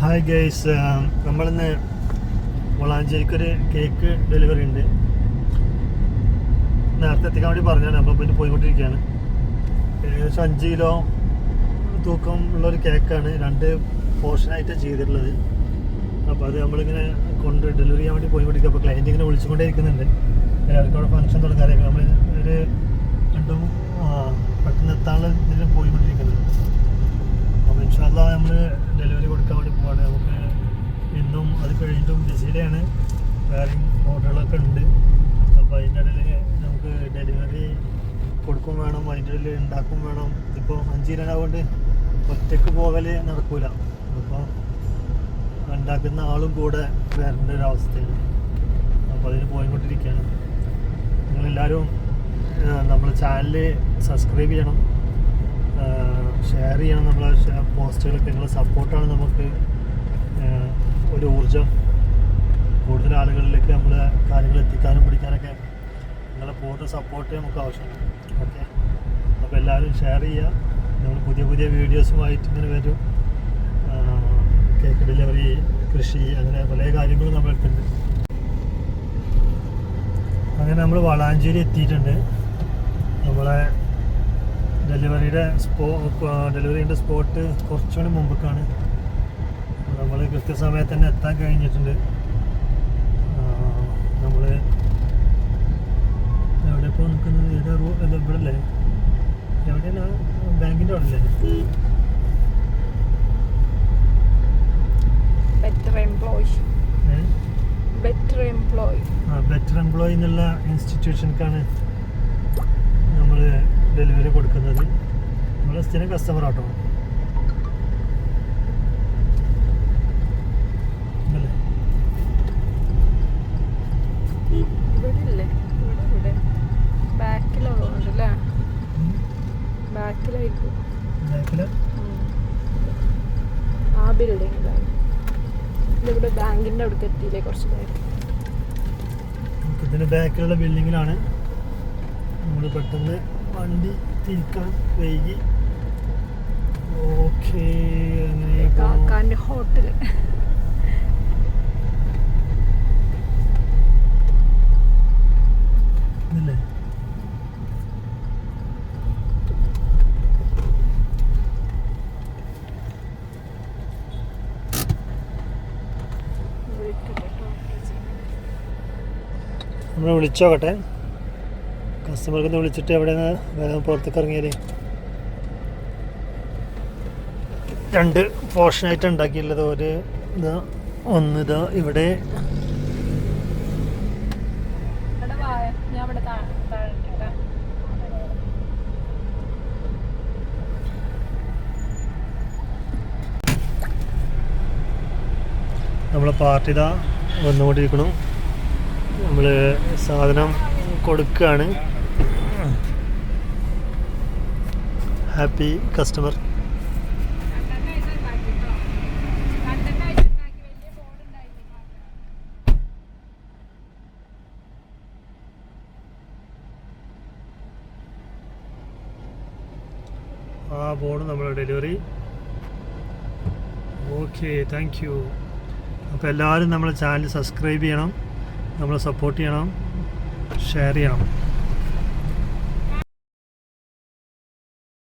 Hi guys നമ്മളിന്ന് വളാഞ്ചേരിക്കൊരു cake delivery ഉണ്ട്. നേരത്തെ എത്തിക്കാൻ വേണ്ടി പറഞ്ഞാണ് അപ്പോൾ പിന്നെ പോയിക്കൊണ്ടിരിക്കുകയാണ്. ഏകദേശം അഞ്ച് കിലോ തൂക്കം ഉള്ളൊരു കേക്കാണ് രണ്ട് പോർഷനായിട്ട് ചെയ്തിട്ടുള്ളത്. അപ്പോൾ അത് നമ്മളിങ്ങനെ കൊണ്ട് ഡെലിവറി ചെയ്യാൻ വേണ്ടി പോയിക്കൊണ്ടിരിക്കുക അപ്പോൾ ക്ലയന്റ് ഇങ്ങനെ വിളിച്ചുകൊണ്ടേ ഇരിക്കുന്നുണ്ട് എല്ലാവർക്കും അവിടെ ഫംഗ്ഷൻ നമ്മൾ ഒരു രണ്ടും പെട്ടെന്ന് എത്താനുള്ള ഇതിൽ പോയിക്കൊണ്ടിരിക്കുന്നത് അപ്പോൾ ഇൻഷാല്ല നമ്മൾ ഡെലിവറി കൊടുക്കാൻ വേണ്ടി പോവാണ് നമുക്ക് ഇന്നും അത് കഴിഞ്ഞിട്ടും ബിസിയിലാണ് വേറെയും ഓർഡറുകളൊക്കെ ഉണ്ട്. അപ്പോൾ അതിന്റെ ഇടയിൽ നമുക്ക് ഡെലിവറി കൊടുക്കും വേണം അതിന്റെ ഇടയിൽ ഉണ്ടാക്കും വേണം. ഇപ്പോൾ അഞ്ച് കിലോനാകൊണ്ട് ഒറ്റയ്ക്ക് പോകൽ നടക്കൂല. അപ്പോൾ ഉണ്ടാക്കുന്ന ആളും കൂടെ വരേണ്ട ഒരു അവസ്ഥയാണ്. അപ്പോൾ അതിന് പോയിക്കൊണ്ടിരിക്കുകയാണ്. നിങ്ങളെല്ലാവരും നമ്മൾ ചാനൽ സബ്സ്ക്രൈബ് ചെയ്യണം. ഷെയർ ചെയ്യണം നമ്മളെ പോസ്റ്റുകളൊക്കെ നിങ്ങളുടെ സപ്പോർട്ടാണ് നമുക്ക് ഒരു ഊർജം കൂടുതൽ ആളുകളിലേക്ക് നമ്മൾ കാര്യങ്ങൾ എത്തിക്കാനും പിടിക്കാനൊക്കെ നിങ്ങളുടെ പൂർണ സപ്പോർട്ട് നമുക്ക് ആവശ്യമാണ്. ഓക്കെ അപ്പോൾ എല്ലാവരും ഷെയർ ചെയ്യുക. നമ്മൾ പുതിയ പുതിയ വീഡിയോസുമായിട്ട് ഇങ്ങനെ വരും. കേക്ക് ഡെലിവറി കൃഷി അങ്ങനെ പല കാര്യങ്ങളും നമ്മൾ നമ്മളെടുത്തുണ്ട് അങ്ങനെ നമ്മൾ വളാഞ്ചേരി എത്തിയിട്ടുണ്ട്. നമ്മളെ ഡെലിവറിയുടെ സ്പോ ഡെലിവറിയുടെ സ്പോട്ട് കുറച്ചുകൂടി മുമ്പക്കാണ്. നമ്മൾ കൃത്യസമയത്ത് തന്നെ എത്താൻ കഴിഞ്ഞിട്ടുണ്ട്. നമ്മൾ എവിടെ ഇപ്പോൾ നിൽക്കുന്നത് ഏതാ റൂ ഇത് ഇവിടെ അല്ലേ എവിടെയാണ് ബാങ്കിന്റെ അവിടെ അല്ലേ ബെറ്റർ എംപ്ലോയി എന്നുള്ള ഇൻസ്റ്റിറ്റ്യൂഷൻക്കാണ് നമ്മൾ ഡെലിവറി കൊടുക്കുന്നത്. നമ്മൾ സ്ഥിരം കസ്റ്റമർ ആട്ടോ അല്ലേ ഇവിടെ ഇല്ലേ ഇവിടെ ഇവിടെ ബാക്കിലുള്ളതുകൊണ്ട് അല്ലേ ഉം. ആ ബിൽഡിങ്ങിലാണ് ഇതിവിടെ ബാങ്കിന്റെ അവിടേക്ക് എത്തിയില്ലേ കുറച്ച് നേരം ഇതിന്റെ ബാക്കിലുള്ള ബിൽഡിങ്ങിലാണ്. നമ്മൾ പെട്ടെന്ന് വണ്ടി തിരിക്കാൻ വൈകി. ഓക്കെ അങ്ങനെ. കാക്കാന്റെ ഹോട്ടൽ നമ്മൾ വിളിച്ചോക്കട്ടെ. കസ്റ്റമർക്ക് ഒന്ന് വിളിച്ചിട്ട് എവിടെയാണ് വേഗം പുറത്തേക്ക് ഇറങ്ങിയാൽ രണ്ട് പോർഷനായിട്ട് ഉണ്ടാക്കിയുള്ളത് ഒരു ഇതാ ഒന്ന് ഇതാ ഇവിടെ. നമ്മളെ പാർട്ടി ഇതാ വന്നുകൊണ്ടിരിക്കണം നമ്മൾ സാധനം കൊടുക്കുകയാണ് ഹാപ്പി കസ്റ്റമർ ആ ബോർഡ് നമ്മൾ ഡെലിവറി ഓക്കെ താങ്ക് യു അപ്പോൾ എല്ലാവരും നമ്മളെ ചാനൽ സബ്സ്ക്രൈബ് ചെയ്യണം. നമ്മളെ സപ്പോർട്ട് ചെയ്യണം ഷെയർ ചെയ്യണം.